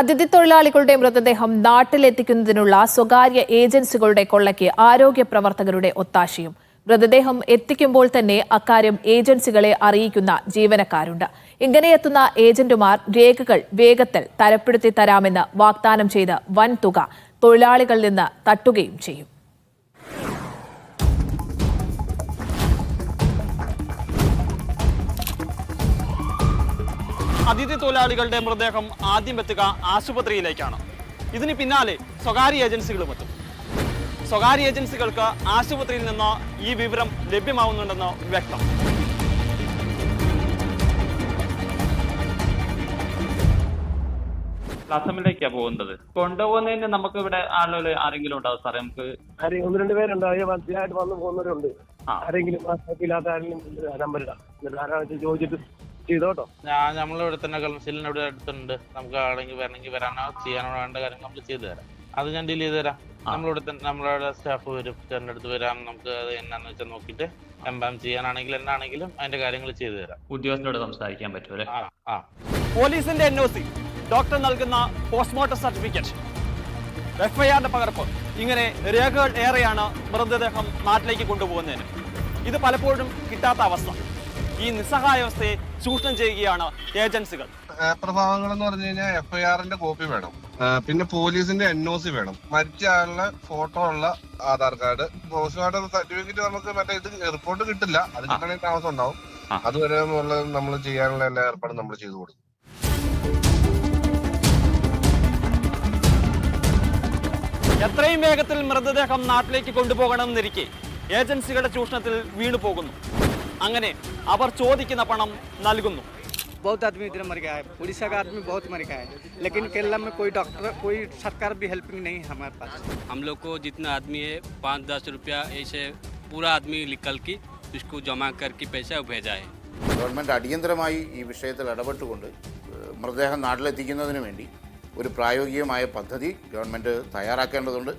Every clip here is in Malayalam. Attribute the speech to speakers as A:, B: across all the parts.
A: അതിഥി തൊഴിലാളികളുടെ മൃതദേഹം നാട്ടിലെത്തിക്കുന്നതിനുള്ള സ്വകാര്യ ഏജൻസികളുടെ കൊള്ളയ്ക്ക് ആരോഗ്യ പ്രവർത്തകരുടെ ഒത്താശയും. മൃതദേഹം എത്തിക്കുമ്പോൾ തന്നെ അക്കാര്യം ഏജൻസികളെ അറിയിക്കുന്ന ജീവനക്കാരുണ്ട്. ഇങ്ങനെ എത്തുന്ന ഏജന്റുമാർ രേഖകൾ വേഗത്തിൽ തരപ്പെടുത്തി തരാമെന്ന് വാഗ്ദാനം ചെയ്ത് വൻതുക തൊഴിലാളികളിൽ നിന്ന് തട്ടുകയും ചെയ്യും.
B: അതിഥി തൊഴിലാളികളുടെ മൃതദേഹം ആദ്യം എത്തുക ആശുപത്രിയിലേക്കാണ്. ഇതിന് പിന്നാലെ സ്വകാര്യ ഏജൻസികളും എത്തും. സ്വകാര്യ ഏജൻസികൾക്ക് ആശുപത്രിയിൽ നിന്ന് ഈ വിവരം ലഭ്യമാവുന്നുണ്ടെന്ന് വ്യക്തം.
C: അസമിലേക്കാ പോകുന്നത്? കൊണ്ടുപോകുന്നതിന് നമുക്ക് ഇവിടെ ആളുകൾ ആരെങ്കിലും ഉണ്ടാവും സാറേ നമുക്ക്
D: ആരെങ്കിലും ഒന്ന് രണ്ട് പേരുണ്ട്. അതിന് മനസ്സിലായിട്ട് വന്നു പോകുന്നവരുണ്ട്. ആരെങ്കിലും ഇല്ലാത്ത ആരെങ്കിലും നമ്പർ ഇടാം എന്നിട്ട് ആരാണെന്ന് ചോദിച്ചിട്ട് ചെയ്തോട്ടോ.
E: ഞാൻ നമ്മളിവിടെ തന്നെ കൗൺസിലിന് ഇവിടെ അടുത്തുണ്ട്. നമുക്ക് ആണെങ്കിൽ വരണമെങ്കിൽ വരാനോ ചെയ്യാനോ വേണ്ട കാര്യങ്ങൾ നമ്മൾ ചെയ്തു തരാം. അത് ഞാൻ ഡീൽ ചെയ്തു തരാം. നമ്മളിവിടെ തന്നെ നമ്മളുടെ സ്റ്റാഫ് വരും. ചേട്ടന്റെ അടുത്ത് വരാം. നമുക്ക് അത് എന്നാന്ന് വെച്ചാൽ നോക്കിയിട്ട് എംബാം ചെയ്യാനാണെങ്കിലും എന്നാണെങ്കിലും അതിന്റെ കാര്യങ്ങൾ ചെയ്തു തരാം.
C: ഉദ്യോഗസ്ഥരോട് സംസാരിക്കാൻ പറ്റുമോ അല്ലേ?
E: ആ ആ.
B: പോലീസിന്റെ എൻ ഒ സി ഡോക്ടർ നൽകുന്ന പോസ്റ്റ്മോർട്ടം സർട്ടിഫിക്കറ്റ് എഫ്ഐആറിന്റെ പകർപ്പ്. ഇങ്ങനെ രേഖകൾ ഏറെയാണ് മൃതദേഹം നാട്ടിലേക്ക് കൊണ്ടുപോകുന്നതിന്. ഇത് പലപ്പോഴും കിട്ടാത്ത അവസ്ഥ. ഈ നിസ്സഹായാവസ്ഥയെ ചൂഷണം ചെയ്യുകയാണ് ഏജൻസികൾ.
F: പ്രഭാവങ്ങൾ എന്ന് പറഞ്ഞു കഴിഞ്ഞാൽ എഫ്ഐആറിന്റെ കോപ്പി വേണം. പിന്നെ പോലീസിന്റെ എൻ ഒ സി വേണം. മരിച്ച ആളുടെ ഫോട്ടോ ഉള്ള ആധാർ കാർഡ്. പോസ്റ്റ്മോർട്ടം സർട്ടിഫിക്കറ്റ് നമുക്ക് മറ്റേ ഇത് റിപ്പോർട്ട് കിട്ടില്ല. അത് കിട്ടണമെങ്കിൽ താമസം ഉണ്ടാവും. അതുവരെ നമ്മൾ ചെയ്യാനുള്ള എല്ലാ ഏർപ്പാടും നമ്മൾ ചെയ്തു കൊടുക്കും.
B: എത്രയും വേഗത്തിൽ മൃതദേഹം നാട്ടിലേക്ക് കൊണ്ടുപോകണമെന്നിരിക്കെ ഏജൻസികളുടെ ചൂഷണത്തിൽ വീണു പോകുന്നു അങ്ങനെ അവർ ചോദിക്കുന്ന പണം നൽകുന്നു
G: बहुत आदमी इधर मर गया है उड़ीसा का आदमी बहुत मर गया है लेकिन केरला में कोई डॉक्टर कोई सरकार भी हेल्पिंग नहीं है हमारे पास
H: हम लोग को जितना आदमी है पाँच दस रुपया ऐसे पूरा आदमी निकल के उसको जमा करके पैसा भेजा है
I: ഗവൺമെൻറ് അടിയന്തരമായി ഈ വിഷയത്തിൽ ഇടപെട്ടുകൊണ്ട് ഏഹ്, മൃതദേഹം നാട്ടിലെത്തിക്കുന്നതിന് വേണ്ടി ഒരു പ്രായോഗികമായ പദ്ധതി ഗവൺമെൻറ് തയ്യാറാക്കേണ്ടതുണ്ട്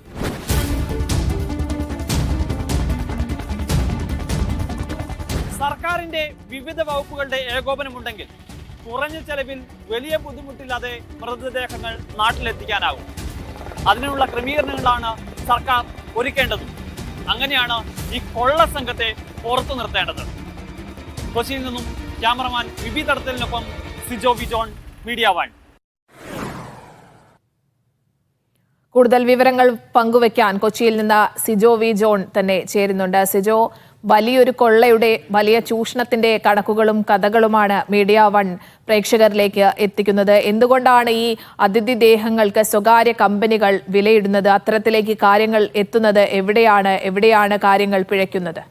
B: സർക്കാരിന്റെ വിവിധ വകുപ്പുകളുടെ ഏകോപനമുണ്ടെങ്കിൽ കുറഞ്ഞ ചെലവിൽ വലിയ ബുദ്ധിമുട്ടില്ലാതെ മൃതദേഹങ്ങൾ നാട്ടിലെത്തിക്കാനാവും. അതിനുള്ള ക്രമീകരണങ്ങളാണ് സർക്കാർ ഒരുക്കേണ്ടത്. അങ്ങനെയാണ് ഈ കൊള്ള സംഘത്തെ പുറത്തു നിർത്തേണ്ടത്. കൊച്ചിയിൽ നിന്നും ക്യാമറമാൻ വിബി തടത്തലിനൊപ്പം സിജോ വി ജോൺ മീഡിയ വൺ.
A: കൂടുതൽ വിവരങ്ങൾ പങ്കുവയ്ക്കാൻ കൊച്ചിയിൽ നിന്ന് സിജോ വി ജോൺ തന്നെ ചേരുന്നുണ്ട്. സിജോ വലിയൊരു കൊള്ളയുടെ വലിയ ചൂഷണത്തിന്റെ കണക്കുകളും കഥകളുമാണ് മീഡിയ വൺ പ്രേക്ഷകരിലേക്ക് എത്തിക്കുന്നത്. എന്തുകൊണ്ടാണ് ഈ അതിഥി ദേഹങ്ങൾക്ക് സ്വകാര്യ കമ്പനികൾ വിലയിടുന്നത്? അത്തരത്തിലേക്ക് കാര്യങ്ങൾ എത്തുന്നത് എവിടെയാണ്? എവിടെയാണ് കാര്യങ്ങൾ പിഴയ്ക്കുന്നത്?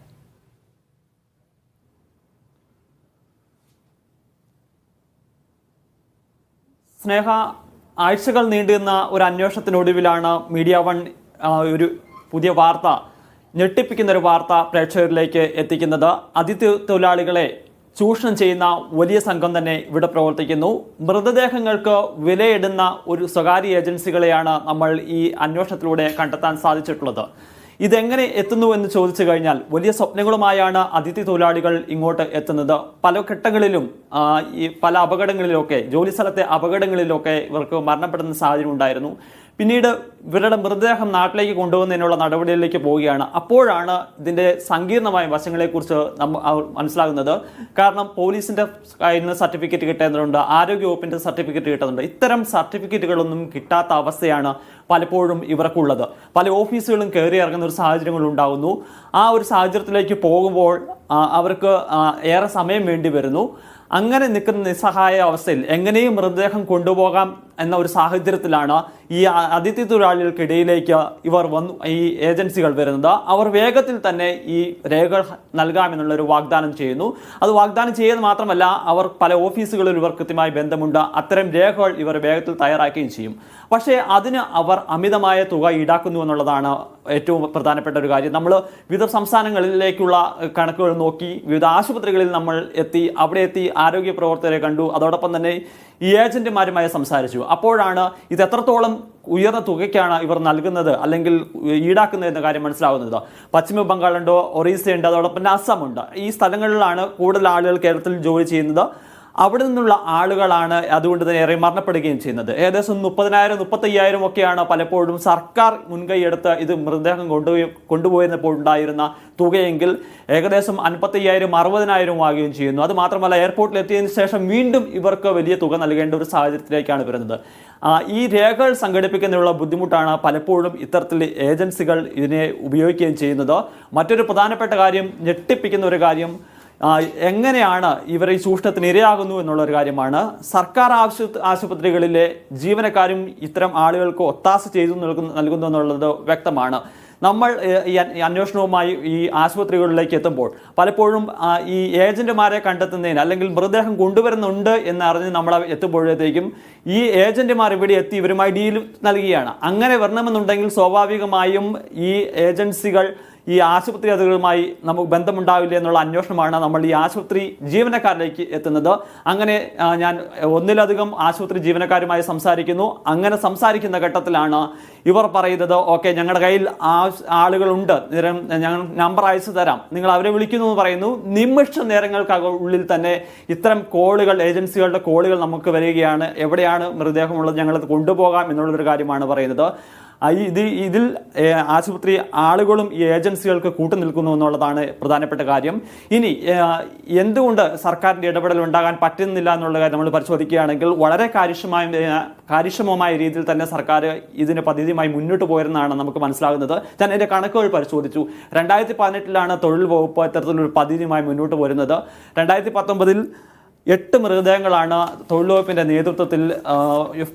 B: സ്നേഹ ആഴ്ചകൾ നീണ്ടുന്ന ഒരു അന്വേഷണത്തിനൊടുവിലാണ് മീഡിയ വൺ ഒരു പുതിയ വാർത്ത ഞെട്ടിപ്പിക്കുന്ന ഒരു വാർത്ത പ്രേക്ഷകരിലേക്ക് എത്തിക്കുന്നത് അതിഥി തൊഴിലാളികളെ ചൂഷണം ചെയ്യുന്ന വലിയ സംഘം തന്നെ ഇവിടെ പ്രവർത്തിക്കുന്നു. മൃതദേഹങ്ങൾക്ക് വിലയിടുന്ന ഒരു സ്വകാര്യ ഏജൻസികളെയാണ് നമ്മൾ ഈ അന്വേഷണത്തിലൂടെ കണ്ടെത്താൻ സാധിച്ചിട്ടുള്ളത്. ഇതെങ്ങനെ എത്തുന്നു എന്ന് ചോദിച്ചു കഴിഞ്ഞാൽ വലിയ സ്വപ്നങ്ങളുമായാണ് അതിഥി തൊഴിലാളികൾ ഇങ്ങോട്ട് എത്തുന്നത്. പല ഘട്ടങ്ങളിലും ഈ പല അപകടങ്ങളിലൊക്കെ ജോലി സ്ഥലത്തെ അപകടങ്ങളിലൊക്കെ ഇവർക്ക് മരണപ്പെടുന്ന സാഹചര്യം ഉണ്ടായിരുന്നു. പിന്നീട് ഇവരുടെ മൃതദേഹം നാട്ടിലേക്ക് കൊണ്ടുപോകുന്നതിനുള്ള നടപടികളിലേക്ക് പോവുകയാണ്. അപ്പോഴാണ് ഇതിന്റെ സങ്കീർണമായ വശങ്ങളെക്കുറിച്ച് മനസ്സിലാകുന്നത്. കാരണം പോലീസിന്റെ കയ്യിൽ നിന്ന് സർട്ടിഫിക്കറ്റ് കിട്ടേണ്ടതുണ്ട് ആരോഗ്യവകുപ്പിന്റെ സർട്ടിഫിക്കറ്റ് കിട്ടുന്നുണ്ട് ഇത്തരം സർട്ടിഫിക്കറ്റുകളൊന്നും കിട്ടാത്ത അവസ്ഥയാണ് പലപ്പോഴും ഇവർക്കുള്ളത്. പല ഓഫീസുകളും കയറി ഇറങ്ങുന്ന ഒരു സാഹചര്യങ്ങൾ ഉണ്ടാകുന്നു ആ ഒരു സാഹചര്യത്തിലേക്ക് പോകുമ്പോൾ അവർക്ക് ഏറെ സമയം വേണ്ടി വരുന്നു. അങ്ങനെ നിൽക്കുന്ന നിസ്സഹായ അവസ്ഥയിൽ എങ്ങനെയും മൃതദേഹം കൊണ്ടുപോകാം എന്ന ഒരു സാഹചര്യത്തിലാണ് ഈ അതിഥി തൊഴിലാളികൾക്കിടയിലേക്ക് ഇവർ വന്നു ഈ ഏജൻസികൾ വരുന്നത്. അവർ വേഗത്തിൽ തന്നെ ഈ രേഖകൾ നൽകാമെന്നുള്ള ഒരു വാഗ്ദാനം ചെയ്യുന്നു. അത് വാഗ്ദാനം ചെയ്യുന്നത് മാത്രമല്ല അവർ പല ഓഫീസുകളിൽ ഇവർ കൃത്യമായി ബന്ധമുണ്ട്. അത്തരം രേഖകൾ ഇവർ വേഗത്തിൽ തയ്യാറാക്കുകയും ചെയ്യും. പക്ഷേ അതിന് അവർ അമിതമായ തുക ഈടാക്കുന്നു എന്നുള്ളതാണ് ഏറ്റവും പ്രധാനപ്പെട്ട ഒരു കാര്യം. നമ്മൾ വിവിധ സംസ്ഥാനങ്ങളിലേക്കുള്ള കണക്കുകൾ നോക്കി വിവിധ ആശുപത്രികളിൽ നമ്മൾ എത്തി അവിടെ എത്തി ആരോഗ്യ പ്രവർത്തകരെ കണ്ടു. അതോടൊപ്പം തന്നെ ഈ ഏജന്റുമാരുമായി സംസാരിച്ചു. അപ്പോഴാണ് ഇത് എത്രത്തോളം ഉയർന്ന തുകയ്ക്കാണ് ഇവർ നൽകുന്നത് അല്ലെങ്കിൽ ഈടാക്കുന്നത് എന്ന കാര്യം മനസ്സിലാവുന്നത്. പശ്ചിമ ബംഗാളുണ്ട് ഒറീസയുണ്ട് അതോടൊപ്പം അസമുണ്ട്. ഈ സ്ഥലങ്ങളിലാണ് കൂടുതൽ ആളുകൾ കേരളത്തിൽ ജോലി ചെയ്യുന്നത്. അവിടെ നിന്നുള്ള ആളുകളാണ് അതുകൊണ്ട് തന്നെ ഏറെ മരണപ്പെടുകയും ചെയ്യുന്നത്. ഏകദേശം മുപ്പതിനായിരം മുപ്പത്തയ്യായിരം ഒക്കെയാണ് പലപ്പോഴും സർക്കാർ മുൻകൈയെടുത്ത് ഇത് മൃതദേഹം കൊണ്ടുപോയി കൊണ്ടുപോയിരുന്നപ്പോൾ ഉണ്ടായിരുന്ന തുകയെങ്കിൽ ഏകദേശം അൻപത്തയ്യായിരം അറുപതിനായിരം ആകുകയും ചെയ്യുന്നു. അത് മാത്രമല്ല എയർപോർട്ടിൽ എത്തിയതിനു ശേഷം വീണ്ടും ഇവർക്ക് വലിയ തുക നൽകേണ്ട ഒരു സാഹചര്യത്തിലേക്കാണ് വരുന്നത്. ഈ രേഖകൾ സംഘടിപ്പിക്കുന്നതിനുള്ള ബുദ്ധിമുട്ടാണ് പലപ്പോഴും ഇത്തരത്തിൽ ഏജൻസികൾ ഇതിനെ ഉപയോഗിക്കുകയും ചെയ്യുന്നത്. മറ്റൊരു പ്രധാനപ്പെട്ട കാര്യം ഞെട്ടിപ്പിക്കുന്ന ഒരു കാര്യം എങ്ങനെയാണ് ഇവർ ഈ ചൂഷണത്തിന് ഇരയാകുന്നു എന്നുള്ള ഒരു കാര്യമാണ്. സർക്കാർ ആശു ആശുപത്രികളിലെ ജീവനക്കാരും ഇത്തരം ആളുകൾക്ക് ഒത്താശ ചെയ്തു നൽകുന്നു നൽകുന്നു എന്നുള്ളത് വ്യക്തമാണ്. നമ്മൾ ഈ അന്വേഷണവുമായി ഈ ആശുപത്രികളിലേക്ക് എത്തുമ്പോൾ പലപ്പോഴും ഈ ഏജന്റുമാരെ കണ്ടെത്തുന്നതിന് അല്ലെങ്കിൽ മൃതദേഹം കൊണ്ടുവരുന്നുണ്ട് എന്നറിഞ്ഞ് നമ്മൾ എത്തുമ്പോഴത്തേക്കും ഈ ഏജന്റുമാർ ഇവിടെ എത്തി ഇവരുമായി ഡീൽ നൽകുകയാണ്. അങ്ങനെ വരണമെന്നുണ്ടെങ്കിൽ സ്വാഭാവികമായും ഈ ഏജൻസികൾ ഈ ആശുപത്രി അധികൃതരുമായി നമുക്ക് ബന്ധമുണ്ടാവില്ല എന്നുള്ള അന്വേഷണമാണ് നമ്മൾ ഈ ആശുപത്രി ജീവനക്കാരിലേക്ക് എത്തുന്നത്. അങ്ങനെ ഞാൻ ഒന്നിലധികം ആശുപത്രി ജീവനക്കാരുമായി സംസാരിക്കുന്നു. അങ്ങനെ സംസാരിക്കുന്ന ഘട്ടത്തിലാണ് ഇവർ പറയുന്നത് ഓക്കെ ഞങ്ങളുടെ കയ്യിൽ ആളുകളുണ്ട്. ഞങ്ങൾ നമ്പർ അയച്ചു തരാം. നിങ്ങൾ അവരെ വിളിക്കുന്നു എന്ന് പറയുന്നു. നിമിഷ നേരങ്ങൾക്കുള്ളിൽ തന്നെ ഇത്തരം കോളുകൾ ഏജൻസികളുടെ കോളുകൾ നമുക്ക് വരികയാണ്. എവിടെയാണ് മൃതദേഹമുള്ളത് ഞങ്ങളത് കൊണ്ടുപോകാം എന്നുള്ളൊരു കാര്യമാണ് പറയുന്നത്. ഇത് ഇതിൽ ആശുപത്രി ആളുകളും ഈ ഏജൻസികൾക്ക് കൂട്ടു നിൽക്കുന്നു എന്നുള്ളതാണ് പ്രധാനപ്പെട്ട കാര്യം. ഇനി എന്തുകൊണ്ട് സർക്കാരിന്റെ ഇടപെടൽ ഉണ്ടാകാൻ പറ്റുന്നില്ല എന്നുള്ള കാര്യം നമ്മൾ പരിശോധിക്കുകയാണെങ്കിൽ വളരെ കാര്യക്ഷമമായ കാര്യക്ഷമമായ രീതിയിൽ തന്നെ സർക്കാർ ഇതിന് പദ്ധതിയുമായി മുന്നോട്ട് പോയിരുന്നാണ് നമുക്ക് മനസ്സിലാകുന്നത്. ഞാൻ എന്റെ കണക്കുകൾ പരിശോധിച്ചു. രണ്ടായിരത്തി പതിനെട്ടിലാണ് തൊഴിൽ വകുപ്പ് ഇത്തരത്തിലൊരു പദ്ധതിയുമായി മുന്നോട്ട് പോരുന്നത്. രണ്ടായിരത്തി പത്തൊമ്പതിൽ എട്ട് മൃതദേഹങ്ങളാണ് തൊഴിൽ നേതൃത്വത്തിൽ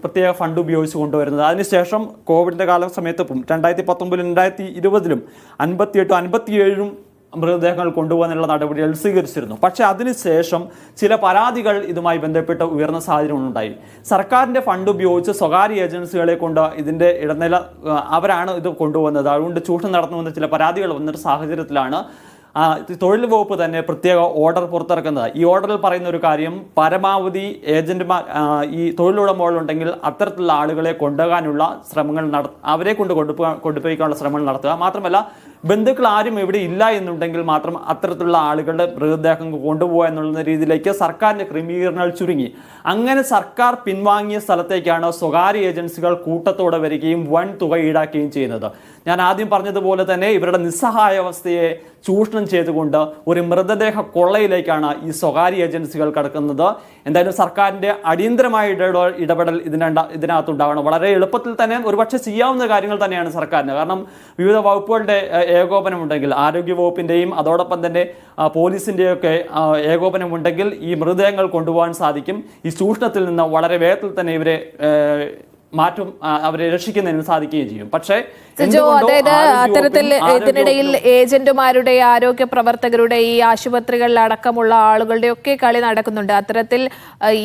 B: പ്രത്യേക ഫണ്ട് ഉപയോഗിച്ച് കൊണ്ടുവരുന്നത്. അതിനുശേഷം കോവിഡിന്റെ കാല സമയത്തും രണ്ടായിരത്തി പത്തൊമ്പതിലും രണ്ടായിരത്തി ഇരുപതിലും അൻപത്തിയെട്ടും അൻപത്തിയേഴും മൃതദേഹങ്ങൾ കൊണ്ടുപോകാനുള്ള നടപടികൾ സ്വീകരിച്ചിരുന്നു. പക്ഷേ അതിനുശേഷം ചില പരാതികൾ ഇതുമായി ബന്ധപ്പെട്ട് ഉയർന്ന സാഹചര്യം ഉണ്ടായി. സർക്കാരിന്റെ ഫണ്ട് ഉപയോഗിച്ച് സ്വകാര്യ ഏജൻസികളെ കൊണ്ട് ഇതിന്റെ ഇടനില അവരാണ് ഇത് കൊണ്ടുപോകുന്നത് അതുകൊണ്ട് ചൂഷണം നടത്തുമെന്ന ചില പരാതികൾ വന്നൊരു സാഹചര്യത്തിലാണ് തൊഴിൽ വകുപ്പ് തന്നെ പ്രത്യേക ഓർഡർ പുറത്തിറക്കുന്നത്. ഈ ഓർഡറിൽ പറയുന്ന ഒരു കാര്യം പരമാവധി ഏജന്റുമാർ ആ, ഈ തൊഴിലുടമകളുണ്ടെങ്കിൽ അത്തരത്തിലുള്ള ആളുകളെ കൊണ്ടുപോകാനുള്ള ശ്രമങ്ങൾ നട അവരെ കൊണ്ട് കൊണ്ടുപോകാൻ കൊണ്ടുപോയിക്കാനുള്ള ശ്രമങ്ങൾ നടത്തുക. മാത്രമല്ല ബന്ധുക്കൾ ആരും ഇവിടെ ഇല്ല എന്നുണ്ടെങ്കിൽ മാത്രം അത്തരത്തിലുള്ള ആളുകളുടെ മൃതദേഹം കൊണ്ടുപോകുക എന്നുള്ള രീതിയിലേക്ക് സർക്കാരിന്റെ ക്രമീകരണങ്ങൾ ചുരുങ്ങി. അങ്ങനെ സർക്കാർ പിൻവാങ്ങിയ സ്ഥലത്തേക്കാണ് സ്വകാര്യ ഏജൻസികൾ കൂട്ടത്തോടെ വരികയും വൻ തുക ഈടാക്കുകയും ചെയ്യുന്നത്. ഞാൻ ആദ്യം പറഞ്ഞതുപോലെ തന്നെ ഇവരുടെ നിസ്സഹായ അവസ്ഥയെ ചൂഷണം ചെയ്തുകൊണ്ട് ഒരു മൃതദേഹ കൊള്ളയിലേക്കാണ് ഈ സ്വകാര്യ ഏജൻസികൾ കടക്കുന്നത്. എന്തായാലും സർക്കാരിന്റെ അടിയന്തരമായ ഇടപെടൽ ഇതിനുണ്ട ഇതിനകത്തുണ്ടാവണം. വളരെ എളുപ്പത്തിൽ തന്നെ ഒരുപക്ഷെ ചെയ്യാവുന്ന കാര്യങ്ങൾ തന്നെയാണ് സർക്കാരിന്. കാരണം വിവിധ വകുപ്പുകളുടെ ഏകോപനം ഉണ്ടെങ്കിൽ ആരോഗ്യ വകുപ്പിന്റെയും അതോടൊപ്പം തന്നെ പോലീസിന്റെയൊക്കെ പോലീസിന്റെയൊക്കെ ഉണ്ടെങ്കിൽ ഈ മൃതദേഹങ്ങൾ കൊണ്ടുപോകാൻ സാധിക്കും. ഈ ചൂഷണത്തിൽ നിന്ന് വളരെ വേഗത്തിൽ തന്നെ ഇവരെ മാറ്റം അവരെ രക്ഷിക്കുന്നതിന് സാധിക്കുകയും ചെയ്യും. പക്ഷേ
A: അതായത് അത്തരത്തിൽ ഇതിനിടയിൽ ഏജന്റുമാരുടെ ആരോഗ്യ പ്രവർത്തകരുടെ ഈ ആശുപത്രികളിൽ അടക്കമുള്ള ആളുകളുടെ ഒക്കെ കളി നടക്കുന്നുണ്ട്. അത്തരത്തിൽ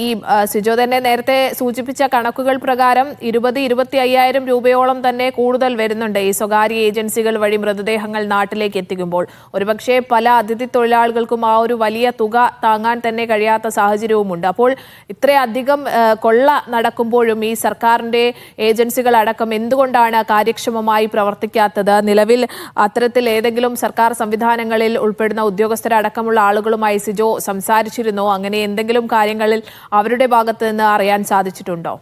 A: ഈ സിജോ തന്നെ നേരത്തെ സൂചിപ്പിച്ച കണക്കുകൾ പ്രകാരം ഇരുപത് ഇരുപത്തി അയ്യായിരം രൂപയോളം തന്നെ കൂടുതൽ വരുന്നുണ്ട് ഈ സ്വകാര്യ ഏജൻസികൾ വഴി മൃതദേഹങ്ങൾ നാട്ടിലേക്ക് എത്തിക്കുമ്പോൾ. ഒരുപക്ഷെ പല അതിഥി തൊഴിലാളികൾക്കും ആ ഒരു വലിയ തുക താങ്ങാൻ തന്നെ കഴിയാത്ത സാഹചര്യവുമുണ്ട്. അപ്പോൾ ഇത്രയധികം കൊള്ള നടക്കുമ്പോഴും ഈ സർക്കാരിന്റെ ഏജൻസികൾ അടക്കം എന്തുകൊണ്ടാണ് കാര്യക്ഷമമായി പ്രവർത്തിക്കാത്തത്? നിലവിൽ അത്തരത്തിൽ ഏതെങ്കിലും സർക്കാർ സംവിധാനങ്ങളിൽ ഉൾപ്പെടുന്ന ഉദ്യോഗസ്ഥരടക്കമുള്ള ആളുകളുമായി സിജോ സംസാരിച്ചിരുന്നോ? അങ്ങനെ എന്തെങ്കിലും കാര്യങ്ങളിൽ അവരുടെ ഭാഗത്ത് നിന്ന് അറിയാൻ സാധിച്ചിട്ടുണ്ടോ?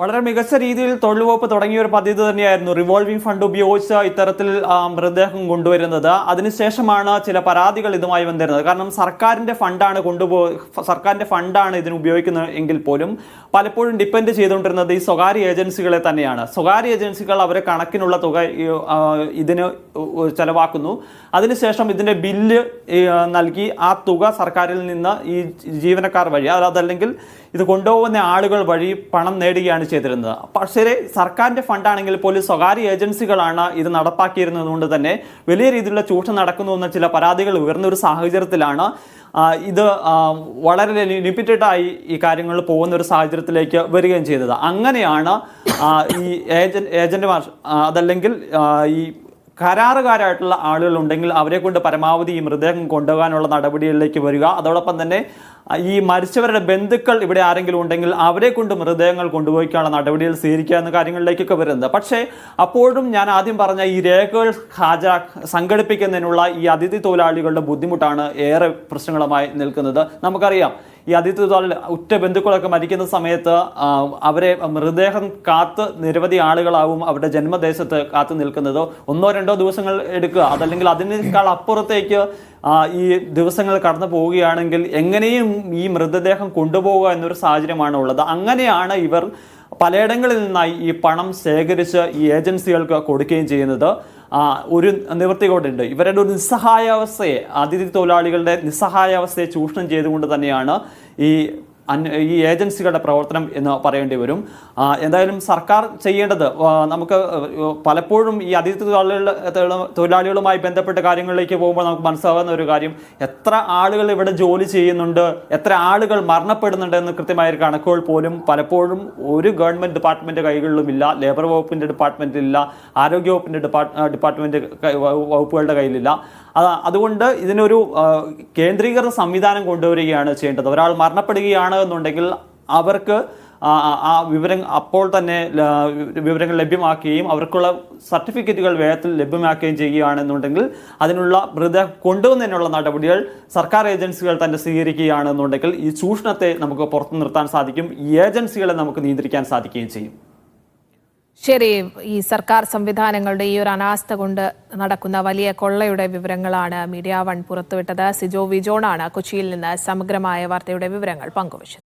B: വളരെ മികച്ച രീതിയിൽ തൊഴിൽ വകുപ്പ് തുടങ്ങിയ ഒരു പദ്ധതി തന്നെയായിരുന്നു. റിവോൾവിംഗ് ഫണ്ട് ഉപയോഗിച്ച് ഇത്തരത്തിൽ മൃതദേഹം കൊണ്ടുവരുന്നത്. അതിനുശേഷമാണ് ചില പരാതികൾ ഇതുമായി വന്നിരുന്നത്. കാരണം സർക്കാരിന്റെ ഫണ്ടാണ് കൊണ്ടുപോ സർക്കാരിന്റെ ഫണ്ടാണ് ഇതിന് ഉപയോഗിക്കുന്നത് എങ്കിൽ പോലും പലപ്പോഴും ഡിപ്പെൻഡ് ചെയ്തുകൊണ്ടിരുന്നത് ഈ സ്വകാര്യ ഏജൻസികളെ തന്നെയാണ്. സ്വകാര്യ ഏജൻസികൾ അവരെ കണക്കിനുള്ള തുക ഇതിന് ചെലവാക്കുന്നു. അതിനുശേഷം ഇതിന്റെ ബില്ല് നൽകി ആ തുക സർക്കാരിൽ നിന്ന് ഈ ജീവനക്കാർ വഴി അതല്ലെങ്കിൽ ഇത് കൊണ്ടുപോകുന്ന ആളുകൾ വഴി പണം നേടുകയാണ് ചെയ്തിരുന്നത്. പക്ഷേ സർക്കാരിന്റെ ഫണ്ടാണെങ്കിൽ പോലും സ്വകാര്യ ഏജൻസികളാണ് ഇത് നടപ്പാക്കിയിരുന്നതുകൊണ്ട് തന്നെ വലിയ രീതിയിലുള്ള ചൂഷണം നടക്കുന്നു എന്ന ചില പരാതികൾ ഉയർന്ന ഒരു സാഹചര്യത്തിലാണ്. ഇത് വളരെ ലിമിറ്റഡായി ഈ കാര്യങ്ങൾ പോകുന്ന ഒരു സാഹചര്യത്തിലേക്ക് വരികയും ചെയ്തത്. അങ്ങനെയാണ് ഈ ഏജൻ ഏജന്റുമാർ അതല്ലെങ്കിൽ ഈ കരാറുകാരായിട്ടുള്ള ആളുകളുണ്ടെങ്കിൽ അവരെ കൊണ്ട് പരമാവധി ഈ മൃതദേഹം കൊണ്ടുപോകാനുള്ള നടപടികളിലേക്ക് വരിക. അതോടൊപ്പം തന്നെ ഈ മരിച്ചവരുടെ ബന്ധുക്കൾ ഇവിടെ ആരെങ്കിലും ഉണ്ടെങ്കിൽ അവരെ കൊണ്ട് മൃതദേഹങ്ങൾ കൊണ്ടുപോയിക്കാനുള്ള നടപടികൾ സ്വീകരിക്കുക എന്ന കാര്യങ്ങളിലേക്കൊക്കെ വരുന്നത്. പക്ഷേ അപ്പോഴും ഞാൻ ആദ്യം പറഞ്ഞ ഈ രേഖകൾ ഹാജരാ സംഘടിപ്പിക്കുന്നതിനുള്ള ഈ അതിഥി തൊഴിലാളികളുടെ ബുദ്ധിമുട്ടാണ് ഏറെ പ്രശ്നങ്ങളുമായി നിൽക്കുന്നത്. നമുക്കറിയാം ഈ അതിഥി തൊഴിലാളി ഉറ്റ ബന്ധുക്കളൊക്കെ മരിക്കുന്ന സമയത്ത് അവരെ മൃതദേഹം കാത്ത് നിരവധി ആളുകളാവും അവരുടെ ജന്മദേശത്ത് കാത്തു നിൽക്കുന്നത്. ഒന്നോ രണ്ടോ ദിവസങ്ങൾ എടുക്കുക. അതല്ലെങ്കിൽ അതിനേക്കാൾ അപ്പുറത്തേക്ക് ഈ ദിവസങ്ങൾ കടന്നു പോവുകയാണെങ്കിൽ എങ്ങനെയും ഈ മൃതദേഹം കൊണ്ടുപോവുക എന്നൊരു സാഹചര്യമാണ് ഉള്ളത്. അങ്ങനെയാണ് ഇവർ പലയിടങ്ങളിൽ നിന്നായി ഈ പണം ശേഖരിച്ച് ഈ ഏജൻസികൾക്ക് കൊടുക്കുകയും ചെയ്യുന്നത്. ഒരു ഉണ്ട് ഇവരുടെ ഒരു നിസ്സഹായാവസ്ഥയെ അതിഥി തൊഴിലാളികളുടെ നിസ്സഹായാവസ്ഥയെ ചൂഷണം ചെയ്തുകൊണ്ട് തന്നെയാണ് ഈ ഈ ഏജൻസികളുടെ പ്രവർത്തനം എന്ന് പറയേണ്ടി വരും. എന്തായാലും സർക്കാർ ചെയ്യേണ്ടത് നമുക്ക് പലപ്പോഴും ഈ അതിഥി തൊഴിലാളികളുമായി ബന്ധപ്പെട്ട കാര്യങ്ങളിലേക്ക് പോകുമ്പോൾ നമുക്ക് മനസ്സിലാകുന്ന ഒരു കാര്യം എത്ര ആളുകൾ ഇവിടെ ജോലി ചെയ്യുന്നുണ്ട് എത്ര ആളുകൾ മരണപ്പെടുന്നുണ്ട് എന്ന് കൃത്യമായ ഒരു കണക്കുകൾ പോലും പലപ്പോഴും ഒരു ഗവൺമെന്റ് ഗവൺമെന്റ് കൈകളിലും ഇല്ല ലേബർ വകുപ്പിന്റെ ഡിപ്പാർട്ട്മെന്റിലില്ല ആരോഗ്യ വകുപ്പിന്റെ ഡിപ്പാർട്ട് ഡിപ്പാർട്ട്മെന്റ് വകുപ്പുകളുടെ കയ്യിലില്ല. അതുകൊണ്ട് ഇതിനൊരു കേന്ദ്രീകൃത സംവിധാനം കൊണ്ടുവരികയാണ് ചെയ്യേണ്ടത്. ഒരാൾ മരണപ്പെടുകയാണ് എന്നുണ്ടെങ്കിൽ അവർക്ക് ആ വിവരം അപ്പോൾ തന്നെ വിവരങ്ങൾ ലഭ്യമാക്കുകയും അവർക്കുള്ള സർട്ടിഫിക്കറ്റുകൾ വേഗത്തിൽ ലഭ്യമാക്കുകയും ചെയ്യുകയാണെന്നുണ്ടെങ്കിൽ അതിനുള്ള മൃതദേഹം കൊണ്ടുവന്നതിനുള്ള നടപടികൾ സർക്കാർ ഏജൻസികൾ തന്നെ സ്വീകരിക്കുകയാണെന്നുണ്ടെങ്കിൽ ഈ ചൂഷണത്തെ നമുക്ക് പുറത്തു നിർത്താൻ സാധിക്കും. ഈ ഏജൻസികളെ നമുക്ക് നിയന്ത്രിക്കാൻ സാധിക്കുകയും ചെയ്യും.
A: ശരി ഈ സർക്കാർ സംവിധാനങ്ങളുടെ ഈ ഒരു അനാസ്ഥ കൊണ്ട് നടക്കുന്ന വലിയ കൊള്ളയുടെ വിവരങ്ങളാണ് മീഡിയ വൺ പുറത്തുവിട്ടത്. സിജോ വിജോണാണ് കൊച്ചിയിൽ നിന്ന് സമഗ്രമായ വാർത്തയുടെ വിവരങ്ങൾ പങ്കുവച്ചത്.